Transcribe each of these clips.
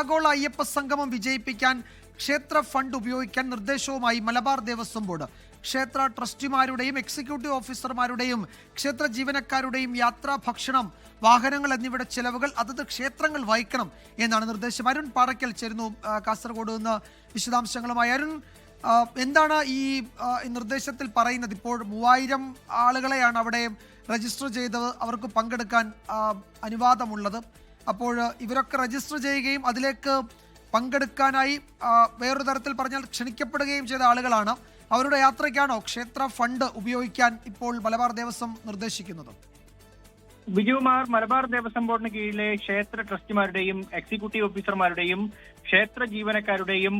ആഗോള അയ്യപ്പ സംഗമം വിജയിപ്പിക്കാൻ ക്ഷേത്ര ഫണ്ട് ഉപയോഗിക്കാൻ നിർദ്ദേശവുമായി മലബാർ ദേവസ്വം ബോർഡ്. ക്ഷേത്ര ട്രസ്റ്റിമാരുടെയും എക്സിക്യൂട്ടീവ് ഓഫീസർമാരുടെയും ക്ഷേത്ര ജീവനക്കാരുടെയും യാത്രാ ഭക്ഷണം വാഹനങ്ങൾ എന്നിവയുടെ ചെലവുകൾ അതത് ക്ഷേത്രങ്ങൾ വഹിക്കണം എന്നാണ് നിർദ്ദേശം. അരുൺ പാറയ്ക്കൽ ചേരുന്നു. കാസർഗോഡ് നിന്ന് വിശദാംശങ്ങളുമായി. അരുൺ എന്താണ് ഈ നിർദ്ദേശത്തിൽ പറയുന്നത്? ഇപ്പോൾ മൂവായിരം ആളുകളെയാണ് അവിടെ രജിസ്റ്റർ ചെയ്ത് അവർക്ക് പങ്കെടുക്കാൻ അനുവാദമുള്ളത്. അപ്പോൾ ഇവരൊക്കെ രജിസ്റ്റർ ചെയ്യുകയും അതിലേക്ക് പങ്കെടുക്കാനായി വേറൊരു തരത്തിൽ പറഞ്ഞാൽ ക്ഷണിക്കപ്പെടുകയും ചെയ്ത ആളുകളാണ്. അവരുടെ യാത്രയ്ക്കാണോ ക്ഷേത്ര ഫണ്ട് ഉപയോഗിക്കാൻ ഇപ്പോൾ മലബാർ ദേവസ്വം നിർദ്ദേശിക്കുന്നത്? ബിജുകുമാർ മലബാർ ദേവസ്വം ബോർഡിന് കീഴിലെ ക്ഷേത്ര ട്രസ്റ്റിമാരുടെയും എക്സിക്യൂട്ടീവ് ഓഫീസർമാരുടെയും ക്ഷേത്ര ജീവനക്കാരുടെയും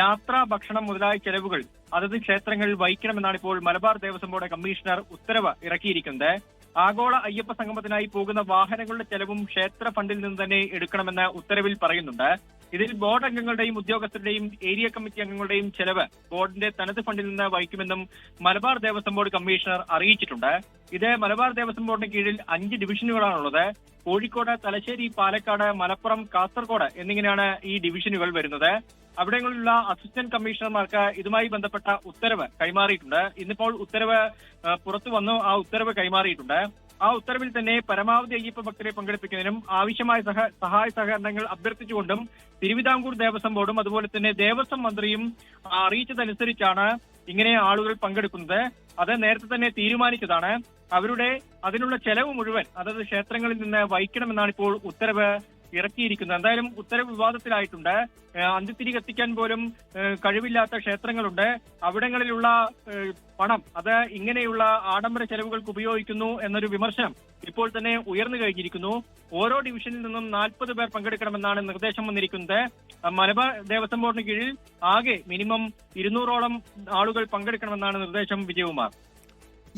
യാത്ര ഭക്ഷണം മുതലായ ചെലവുകൾ അതത് ക്ഷേത്രങ്ങളിൽ വഹിക്കണമെന്നാണ് ഇപ്പോൾ മലബാർ ദേവസ്വം ബോർഡ് കമ്മീഷണർ ഉത്തരവ് ഇറക്കിയിരിക്കുന്നത്. ആഗോള അയ്യപ്പ സംഗമത്തിനായി പോകുന്ന വാഹനങ്ങളുടെ ചെലവും ക്ഷേത്ര ഫണ്ടിൽ നിന്ന് തന്നെ എടുക്കണമെന്ന് ഉത്തരവിൽ പറയുന്നുണ്ട്. ഇതിൽ ബോർഡ് അംഗങ്ങളുടെയും ഉദ്യോഗസ്ഥരുടെയും ഏരിയ കമ്മിറ്റി അംഗങ്ങളുടെയും ചെലവ് ബോർഡിന്റെ തനത് ഫണ്ടിൽ നിന്ന് വഹിക്കുമെന്നും മലബാർ ദേവസ്വം ബോർഡ് കമ്മീഷണർ അറിയിച്ചിട്ടുണ്ട്. ഇത് മലബാർ ദേവസ്വം ബോർഡിന് കീഴിൽ അഞ്ച് ഡിവിഷനുകളാണുള്ളത്. കോഴിക്കോട് തലശ്ശേരി പാലക്കാട് മലപ്പുറം കാസർഗോഡ് എന്നിങ്ങനെയാണ് ഈ ഡിവിഷനുകൾ വരുന്നത്. അവിടങ്ങളിലുള്ള അസിസ്റ്റന്റ് കമ്മീഷണർമാർക്ക് ഇതുമായി ബന്ധപ്പെട്ട ഉത്തരവ് കൈമാറിയിട്ടുണ്ട്. ഇന്നിപ്പോൾ ഉത്തരവ് പുറത്തു വന്നു. ആ ഉത്തരവ് കൈമാറിയിട്ടുണ്ട്. ആ ഉത്തരവിൽ തന്നെ പരമാവധി അയ്യപ്പ ഭക്തരെ പങ്കെടുപ്പിക്കുന്നതിനും ആവശ്യമായ സഹ സഹായ സഹകരണങ്ങൾ അഭ്യർത്ഥിച്ചുകൊണ്ടും തിരുവിതാംകൂർ ദേവസ്വം ബോർഡും അതുപോലെ തന്നെ ദേവസ്വം മന്ത്രിയും അറിയിച്ചതനുസരിച്ചാണ് ഇങ്ങനെ ആളുകൾ പങ്കെടുക്കുന്നത്. അത് നേരത്തെ തന്നെ തീരുമാനിച്ചതാണ്. അവരുടെ അതിനുള്ള ചെലവ് മുഴുവൻ അതത് ക്ഷേത്രങ്ങളിൽ നിന്ന് വഹിക്കണമെന്നാണ് ഇപ്പോൾ ഉത്തരവ്. ഇറക്കിയിരിക്കുന്നത് എന്തായാലും ഉത്തരവ് വിവാദത്തിലായിട്ടുണ്ട് അന്ത്യത്തിരി കത്തിക്കാൻ പോലും കഴിവില്ലാത്ത ക്ഷേത്രങ്ങളുണ്ട്. അവിടങ്ങളിലുള്ള പണം അത് ഇങ്ങനെയുള്ള ആഡംബര ചെലവുകൾക്ക് ഉപയോഗിക്കുന്നു എന്നൊരു വിമർശനം ഇപ്പോൾ തന്നെ ഉയർന്നു കഴിഞ്ഞിരിക്കുന്നു. ഓരോ ഡിവിഷനിൽ നിന്നും നാൽപ്പത് പേർ പങ്കെടുക്കണമെന്നാണ് നിർദ്ദേശം വന്നിരിക്കുന്നത്. മലബാർ ദേവസ്വം ബോർഡിന് കീഴിൽ ആകെ മിനിമം ഇരുന്നൂറോളം ആളുകൾ പങ്കെടുക്കണമെന്നാണ് നിർദ്ദേശം വിജയകുമാർ.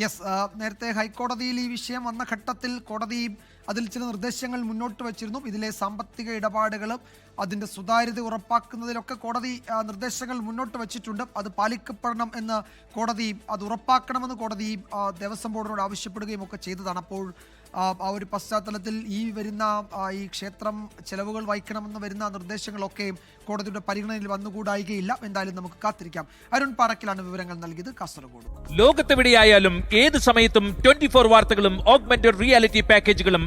യെസ് നേരത്തെ ഹൈക്കോടതിയിൽ ഈ വിഷയം വന്ന ഘട്ടത്തിൽ കോടതി അതിൽ ചില നിർദ്ദേശങ്ങൾ മുന്നോട്ട് വച്ചിരുന്നു. ഇതിലെ സാമ്പത്തിക ഇടപാടുകളും അതിന്റെ സുതാര്യത ഉറപ്പാക്കുന്നതിലൊക്കെ കോടതി നിർദ്ദേശങ്ങൾ മുന്നോട്ട് വച്ചിട്ടുണ്ട്. അത് പാലിക്കപ്പെടണം എന്ന് കോടതി അത് ഉറപ്പാക്കണമെന്ന് കോടതി ദേവസ്വം ബോർഡിനോട് ആവശ്യപ്പെടുകയും ഒക്കെ ചെയ്തതാണ്. അപ്പോൾ ആ ഒരു പശ്ചാത്തലത്തിൽ ഈ വരുന്ന ഈ ക്ഷേത്രം ചെലവുകൾ വഹിക്കണമെന്ന് വരുന്ന നിർദ്ദേശങ്ങളൊക്കെ കോടതിയുടെ പരിഗണനയിൽ വന്നുകൂടായികയില്ല. എന്തായാലും നമുക്ക് കാത്തിരിക്കാം. അരുൺ പാറക്കിലാണ് വിവരങ്ങൾ നൽകിയത്. കാസർഗോഡ്. ലോകത്തെവിടെയായാലും ഏത് സമയത്തും ട്വന്റി ഫോർ വാർത്തകളും ഓഗ്മെന്റഡ് റിയാലിറ്റി പാക്കേജുകളും